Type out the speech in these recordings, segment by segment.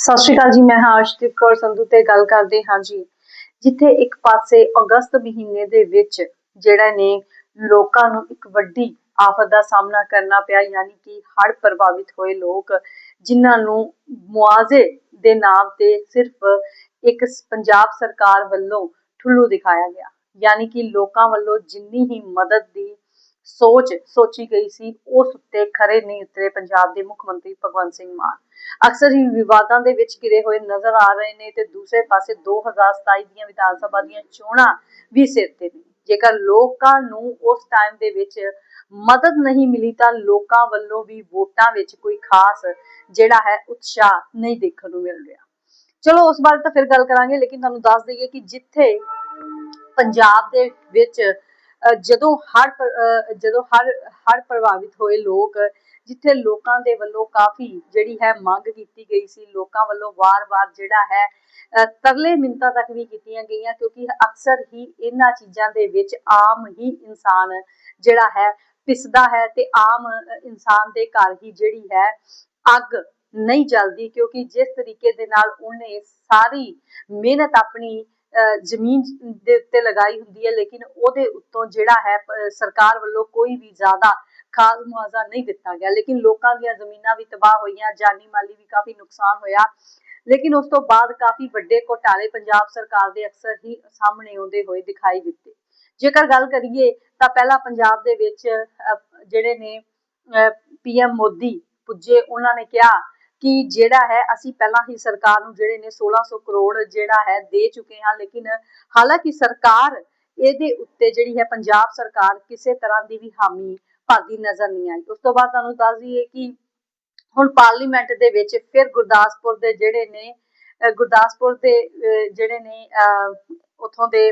ਸਤਿ ਸ਼੍ਰੀ ਅਕਾਲ ਜੀ, ਮੈਂ ਹਾਂ ਅਰਸ਼ਦੀਪ ਕੌਰ ਸੰਧੂ ਤੇ ਗੱਲ ਕਰਦੇ ਹਾਂ ਜੀ। ਜਿੱਥੇ ਇੱਕ ਪਾਸੇ ਅਗਸਤ ਮਹੀਨੇ ਦੇ ਵਿੱਚ ਜਿਹੜਾ ਨੇ ਲੋਕਾਂ ਨੂੰ ਇੱਕ ਵੱਡੀ ਆਫਤ ਦਾ ਸਾਹਮਣਾ ਕਰਨਾ ਪਿਆ, ਯਾਨੀ ਕਿ ਹੜ੍ਹ ਪ੍ਰਭਾਵਿਤ ਹੋਏ ਲੋਕ, ਜਿਨ੍ਹਾਂ ਨੂੰ ਮੁਆਵਜ਼ੇ ਦੇ ਨਾਮ ਤੇ ਸਿਰਫ ਇੱਕ ਪੰਜਾਬ ਸਰਕਾਰ ਵੱਲੋਂ ਠੁੱਲੂ ਦਿਖਾਇਆ ਗਿਆ। ਯਾਨੀ ਕਿ ਲੋਕਾਂ ਵੱਲੋਂ ਜਿੰਨੀ ਹੀ ਮਦਦ ਦੀ ਸੋਚ ਸੋਚੀ ਗਈ ਸੀ, ਉਸ ਉੱਤੇ ਖਰੇ ਨਹੀਂ ਉਤਰੇ ਪੰਜਾਬ ਦੇ ਮੁੱਖ ਮੰਤਰੀ ਭਗਵੰਤ ਸਿੰਘ ਮਾਨ। ਅਕਸਰ ਹੀ ਵਿਵਾਦਾਂ ਦੇ ਵਿੱਚ ਘਿਰੇ ਹੋਏ ਨਜ਼ਰ ਆ ਰਹੇ ਨੇ ਤੇ ਦੂਸਰੇ ਪਾਸੇ 2027 ਦੀਆਂ ਵਿਧਾਨ ਸਭਾ ਦੀਆਂ ਚੋਣਾਂ ਵੀ ਸਿਰ ਤੇ ਨੇ। ਜੇਕਰ ਲੋਕਾਂ ਨੂੰ ਉਸ ਟਾਈਮ ਦੇ ਵਿੱਚ ਮਦਦ ਨਹੀਂ ਮਿਲੀ ਤਾਂ ਲੋਕਾਂ ਵੱਲੋਂ ਵੀ ਵੋਟਾਂ ਵਿੱਚ ਕੋਈ ਖਾਸ ਜਿਹੜਾ ਹੈ ਉਤਸ਼ਾਹ ਨਹੀਂ ਦੇਖਣ ਨੂੰ ਮਿਲ ਰਿਹਾ। ਚਲੋ ਉਸ ਬਾਰੇ ਤਾਂ ਫਿਰ ਗੱਲ ਕਰਾਂਗੇ, ਲੇਕਿਨ ਤੁਹਾਨੂੰ ਦੱਸ ਦਈਏ ਕਿ ਜਿੱਥੇ ਪੰਜਾਬ ਦੇ ਵਿੱਚ ਜਦੋਂ ਹਰ ਜਦੋਂ ਹਰ ਹਰ ਪ੍ਰਭਾਵਿਤ ਹੋਏ ਲੋਕ, ਜਿੱਥੇ ਲੋਕਾਂ ਦੇ ਵੱਲੋਂ ਕਾਫੀ ਜਿਹੜੀ ਹੈ ਮੰਗ ਕੀਤੀ ਗਈ ਸੀ, ਲੋਕਾਂ ਵੱਲੋਂ ਵਾਰ-ਵਾਰ ਜਿਹੜਾ ਹੈ ਤਰਲੇ ਮਿੰਤਾ ਤੱਕ ਵੀ ਕੀਤੀਆਂ ਗਈਆਂ, ਕਿਉਂਕਿ ਅਕਸਰ ਹੀ ਇਹਨਾਂ ਚੀਜ਼ਾਂ ਦੇ ਵਿੱਚ ਆਮ ਹੀ ਇਨਸਾਨ ਜਿਹੜਾ ਹੈ ਪਿਸਦਾ ਹੈ ਤੇ ਆਮ ਇਨਸਾਨ ਦੇ ਘਰ ਹੀ ਜਿਹੜੀ ਹੈ ਅੱਗ ਨਹੀਂ ਜਲਦੀ, ਕਿਉਂਕਿ ਜਿਸ ਤਰੀਕੇ ਦੇ ਨਾਲ ਉਹਨੇ ਸਾਰੀ ਮਿਹਨਤ ਆਪਣੀ ਜ਼ਮੀਨ ਦੇ ਉੱਤੇ ਲਗਾਈ ਹੁੰਦੀ ਹੈ, ਲੇਕਿਨ ਉਹਦੇ ਉੱਤੋਂ ਜਿਹੜਾ ਹੈ ਸਰਕਾਰ ਵੱਲੋਂ ਕੋਈ ਵੀ ਜ਼ਿਆਦਾ ਖਾਸ ਮੁਆਵਜ਼ਾ ਨਹੀਂ ਦਿੱਤਾ ਗਿਆ। ਲੇਕਿਨ ਲੋਕਾਂ ਦੀਆਂ ਜ਼ਮੀਨਾਂ ਵੀ ਤਬਾਹ ਹੋਈਆਂ, ਜਾਨੀ ਮਾਲੀ ਵੀ ਕਾਫੀ ਨੁਕਸਾਨ ਹੋਇਆ। ਲੇਕਿਨ ਉਸ ਤੋਂ ਬਾਅਦ ਕਾਫੀ ਵੱਡੇ ਘੋਟਾਲੇ ਪੰਜਾਬ ਸਰਕਾਰ ਦੇ ਅਕਸਰ ਹੀ ਸਾਹਮਣੇ ਆਉਂਦੇ ਹੋਏ ਦਿਖਾਈ ਦਿੱਤੇ। ਜੇਕਰ ਗੱਲ ਕਰੀਏ, ਤਾਂ ਪਹਿਲਾਂ ਪੰਜਾਬ ਦੇ ਵਿੱਚ ਜਿਹੜੇ ਨੇ ਪੀਐਮ ਮੋਦੀ ਪੁੱਜੇ, ਉਹਨਾਂ ਨੇ ਕਿਹਾ ਕਿ ਜਿਹੜਾ ਹੈ, ਅਸੀਂ ਪਹਿਲਾਂ ਹੀ ਸਰਕਾਰ ਨੂੰ ਜਿਹੜੇ ਨੇ 1600 ਕਰੋੜ ਜਿਹੜਾ ਹੈ ਦੇ ਚੁੱਕੇ ਹਾਂ, ਲੇਕਿਨ ਹਾਲਾਂਕਿ ਸਰਕਾਰ ਇਹਦੇ ਉੱਤੇ ਜਿਹੜੀ ਹੈ, ਪੰਜਾਬ ਸਰਕਾਰ ਕਿਸੇ ਤਰ੍ਹਾਂ ਦੀ ਵੀ ਹਾਮੀ ਭਰਦੀ ਨਜ਼ਰ ਨਹੀਂ ਆਈ। ਉਸ ਤੋਂ ਬਾਅਦ ਤੁਹਾਨੂੰ ਦੱਸ ਦਈਏ ਕਿ ਹੁਣ ਪਾਰਲੀਮੈਂਟ ਦੇ ਵਿੱਚ ਫਿਰ ਗੁਰਦਾਸਪੁਰ ਦੇ ਜਿਹੜੇ ਨੇ ਗੁਰਦਾਸਪੁਰ ਦੇ ਜਿਹੜੇ ਨੇ ਉਥੋਂ ਦੇ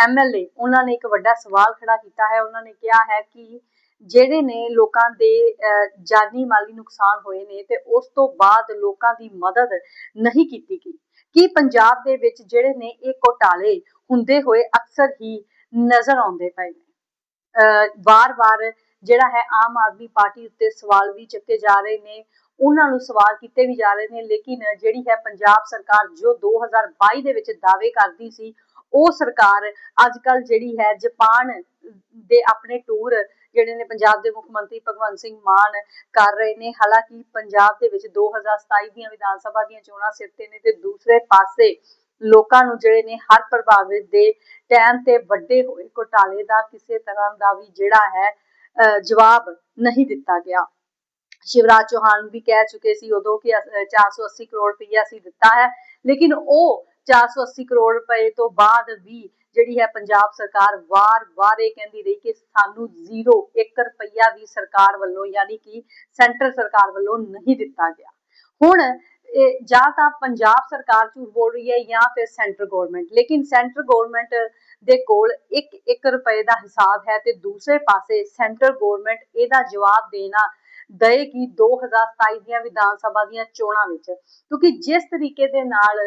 ਐਮਐਲਏ ਉਹਨਾਂ ਨੇ ਇੱਕ ਵੱਡਾ ਸਵਾਲ ਖੜਾ ਕੀਤਾ ਹੈ। ਉਹਨਾਂ ਨੇ ਕਿਹਾ ਹੈ ਕਿ ਜਿਹੜੇ ਨੇ ਲੋਕਾਂ ਦੇ ਜਾਨੀ ਮਾਲੀ ਨੁਕਸਾਨ ਹੋਏ ਨੇ ਤੇ ਉਸ ਤੋਂ ਬਾਅਦ ਲੋਕਾਂ ਦੀ ਮਦਦ ਨਹੀਂ ਕੀਤੀ ਗਈ। ਕਿ ਪੰਜਾਬ ਦੇ ਵਿੱਚ ਜਿਹੜੇ ਨੇ ਇਹ ਘੋਟਾਲੇ ਹੁੰਦੇ ਹੋਏ ਅਕਸਰ ਹੀ ਨਜ਼ਰ ਆਉਂਦੇ ਪਏ ਨੇ? ਵਾਰ-ਵਾਰ ਜਿਹੜਾ ਹੈ ਆਮ ਆਦਮੀ ਪਾਰਟੀ ਉੱਤੇ ਸਵਾਲ ਵੀ ਚੱਕੇ ਜਾ ਰਹੇ ਨੇ, ਉਹਨਾਂ ਨੂੰ ਸਵਾਲ ਕੀਤੇ ਵੀ ਜਾ ਰਹੇ ਨੇ, ਲੇਕਿਨ ਜਿਹੜੀ ਹੈ ਪੰਜਾਬ ਸਰਕਾਰ ਜੋ 2022 ਦੇ ਵਿੱਚ ਦਾਅਵੇ ਕਰਦੀ ਸੀ ਉਹ ਸਰਕਾਰ ਅੱਜ ਕੱਲ ਜਿਹੜੀ ਹੈ ਜਾਪਾਨ ਦੇ ਆਪਣੇ ਟੂਰ ਜਿਹੜੇ ਨੇ ਪੰਜਾਬ ਦੇ ਮੁੱਖ ਮੰਤਰੀ ਭਗਵੰਤ ਸਿੰਘ ਮਾਨ ਕਰ ਰਹੇ ਨੇ। ਹਾਲਾਂਕਿ ਪੰਜਾਬ ਦੇ ਵਿੱਚ 2027 ਦੀਆਂ ਵਿਧਾਨ ਸਭਾ ਦੀਆਂ ਚੋਣਾਂ ਸਿਰ ਤੇ ਨੇ ਤੇ ਦੂਸਰੇ ਪਾਸੇ ਲੋਕਾਂ ਨੂੰ ਜਿਹੜੇ ਨੇ ਹਰ ਪ੍ਰਭਾਵਿਤ ਦੇ ਟਾਈਮ ਤੇ ਵੱਡੇ ਹੋਏ ਘੋਟਾਲੇ ਦਾ ਕਿਸੇ ਤਰ੍ਹਾਂ ਦਾ ਵੀ ਜਿਹੜਾ ਹੈ ਜਵਾਬ ਨਹੀਂ ਦਿੱਤਾ ਗਿਆ। ਸ਼ਿਵਰਾਜ ਚੌਹਾਨ ਵੀ ਕਹਿ ਚੁੱਕੇ ਸੀ ਉਦੋਂ ਕਿ 480 ਕਰੋੜ ਰੁਪਈਆ ਸੀ ਦਿੱਤਾ ਹੈ। ਲੇਕਿਨ ਉਹ 480 ਕਰੋੜ ਰੁਪਏ ਤੋਂ ਬਾਅਦ ਵੀ ਜਿਹੜੀ ਹੈ ਪੰਜਾਬ ਸਰਕਾਰ ਵਾਰ-ਵਾਰ ਇਹ ਕਹਿੰਦੀ ਰਹੀ ਕਿ ਸਾਨੂੰ 0 1 ਰੁਪਈਆ ਵੀ ਸਰਕਾਰ ਵੱਲੋਂ ਯਾਨੀ ਕਿ ਸੈਂਟਰ ਸਰਕਾਰ ਵੱਲੋਂ ਨਹੀਂ ਦਿੱਤਾ ਗਿਆ। ਹੁਣ ਜਾਂ ਤਾਂ ਪੰਜਾਬ ਸਰਕਾਰ ਝੂਠ ਬੋਲ ਰਹੀ ਹੈ ਜਾਂ ਫਿਰ ਸੈਂਟਰ ਗਵਰਨਮੈਂਟ, ਲੇਕਿਨ ਸੈਂਟਰ ਗਵਰਨਮੈਂਟ ਦੇ ਕੋਲ 1 1 ਰੁਪਏ ਦਾ ਹਿਸਾਬ ਹੈ ਤੇ ਦੂਸਰੇ ਪਾਸੇ ਸੈਂਟਰ ਗਵਰਨਮੈਂਟ ਇਹਦਾ ਜਵਾਬ ਦੇਣਾ ਦਏਗੀ 2027 ਦੀਆਂ ਵਿਧਾਨ ਸਭਾ ਦੀਆਂ ਚੋਣਾਂ ਵਿੱਚ। ਕਿਉਂਕਿ ਜਿਸ ਤਰੀਕੇ ਦੇ ਨਾਲ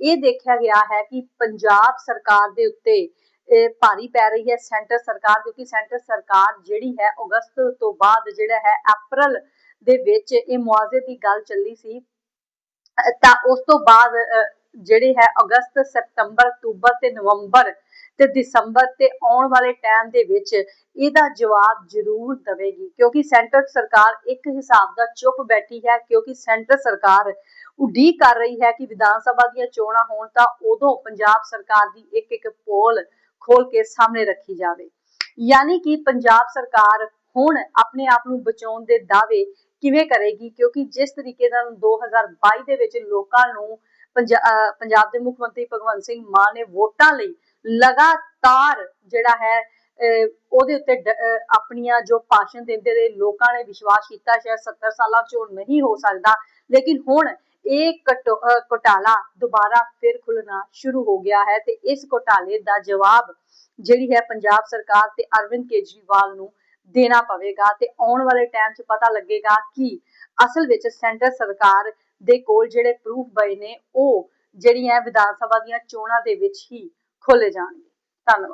ਇਹ ਦੇਖਿਆ ਗਿਆ ਹੈ ਕਿ ਪੰਜਾਬ ਸਰਕਾਰ ਦੇ ਉੱਤੇ ਭਾਰੀ ਪੈ ਰਹੀ ਹੈ ਸੈਂਟਰ ਸਰਕਾਰ, ਕਿਉਂਕਿ ਸੈਂਟਰ ਸਰਕਾਰ ਜਿਹੜੀ ਹੈ ਅਗਸਤ ਤੋਂ ਬਾਅਦ ਜਿਹੜਾ ਹੈ ਅਪ੍ਰੈਲ ਦੇ ਵਿੱਚ ਇਹ ਮੁਆਵਜ਼ੇ ਦੀ ਗੱਲ ਚੱਲੀ ਸੀ। ਤਾਂ ਉਸ ਤੋਂ ਬਾਅਦ ਜਿਹੜੇ ਹੈ ਅਗਸਤ, ਸਤੰਬਰ, ਅਕਤੂਬਰ ਤੇ ਨਵੰਬਰ ਤੇ ਦਸੰਬਰ ਤੇ ਆਉਣ ਵਾਲੇ ਟਾਈਮ ਦੇ ਵਿੱਚ ਇਹਦਾ ਜਵਾਬ ਜ਼ਰੂਰ ਦੇਵੇਗੀ। ਕਿਉਂਕਿ ਸੈਂਟਰ ਸਰਕਾਰ ਇੱਕ ਹਿਸਾਬ ਦਾ ਚੁੱਪ ਬੈਠੀ ਹੈ, ਕਿਉਂਕਿ ਸੈਂਟਰ ਸਰਕਾਰ ਉਡੀਕ ਕਰ ਰਹੀ ਹੈ ਕਿ ਵਿਧਾਨ ਸਭਾ ਦੀਆਂ ਚੋਣਾਂ ਹੋਣ ਤਾਂ ਉਦੋਂ ਪੰਜਾਬ ਸਰਕਾਰ ਦੀ ਇੱਕ ਇੱਕ ਪੋਲ ਖੋਲ ਕੇ ਸਾਹਮਣੇ ਰੱਖੀ ਜਾਵੇ। ਯਾਨੀ ਕਿ ਪੰਜਾਬ ਸਰਕਾਰ ਹੁਣ ਆਪਣੇ ਆਪ ਨੂੰ ਬਚਾਉਣ ਦੇ ਦਾਅਵੇ ਕਿਵੇਂ ਕਰੇਗੀ? ਕਿਉਂਕਿ ਜਿਸ ਤਰੀਕੇ ਨਾਲ 2022 ਦੇ ਵਿੱਚ ਲੋਕਾਂ ਨੂੰ ਪੰਜਾਬ ਦੇ ਮੁੱਖ ਮੰਤਰੀ ਭਗਵੰਤ ਸਿੰਘ ਮਾਨ ਨੇ ਵੋਟਾਂ ਲਈ ਲਗਾਤਾਰ ਜਿਹੜਾ ਹੈ ਉਹਦੇ ਉੱਤੇ ਆਪਣੀਆਂ ਜੋ ਭਾਸ਼ਣ ਦਿੰਦੇ ਰਹੇ, ਲੋਕਾਂ ਨੇ ਵਿਸ਼ਵਾਸ ਕੀਤਾ, ਸ਼ਾਇਦ 70 ਸਾਲਾਂ ਚੋਂ ਨਹੀਂ ਹੋ ਸਕਦਾ। ਲੇਕਿਨ ਹੁਣ ਇਹ ਘੋਟਾਲਾ ਦੁਬਾਰਾ ਫਿਰ ਖੁੱਲਣਾ ਸ਼ੁਰੂ ਹੋ ਗਿਆ ਹੈ ਤੇ ਇਸ ਘੋਟਾਲੇ ਦਾ ਜਵਾਬ ਜਿਹੜੀ ਹੈ ਪੰਜਾਬ ਸਰਕਾਰ ਤੇ ਅਰਵਿੰਦ ਕੇਜਰੀਵਾਲ ਨੂੰ ਦੇਣਾ ਪਵੇਗਾ ਤੇ ਆਉਣ ਵਾਲੇ ਟਾਈਮ 'ਚ ਪਤਾ ਲੱਗੇਗਾ ਕਿ ਅਸਲ ਵਿੱਚ ਸੈਂਟਰ ਸਰਕਾਰ ਦੇ ਕੋਲ ਜਿਹੜੇ ਪ੍ਰੂਫ ਬਏ ਨੇ, ਉਹ ਜਿਹੜੀਆਂ ਵਿਧਾਨ ਸਭਾ ਦੀਆਂ ਚੋਣਾਂ ਦੇ ਵਿੱਚ ਹੀ ਖੋਲੇ ਜਾਣਗੇ। ਧੰਨਵਾਦ।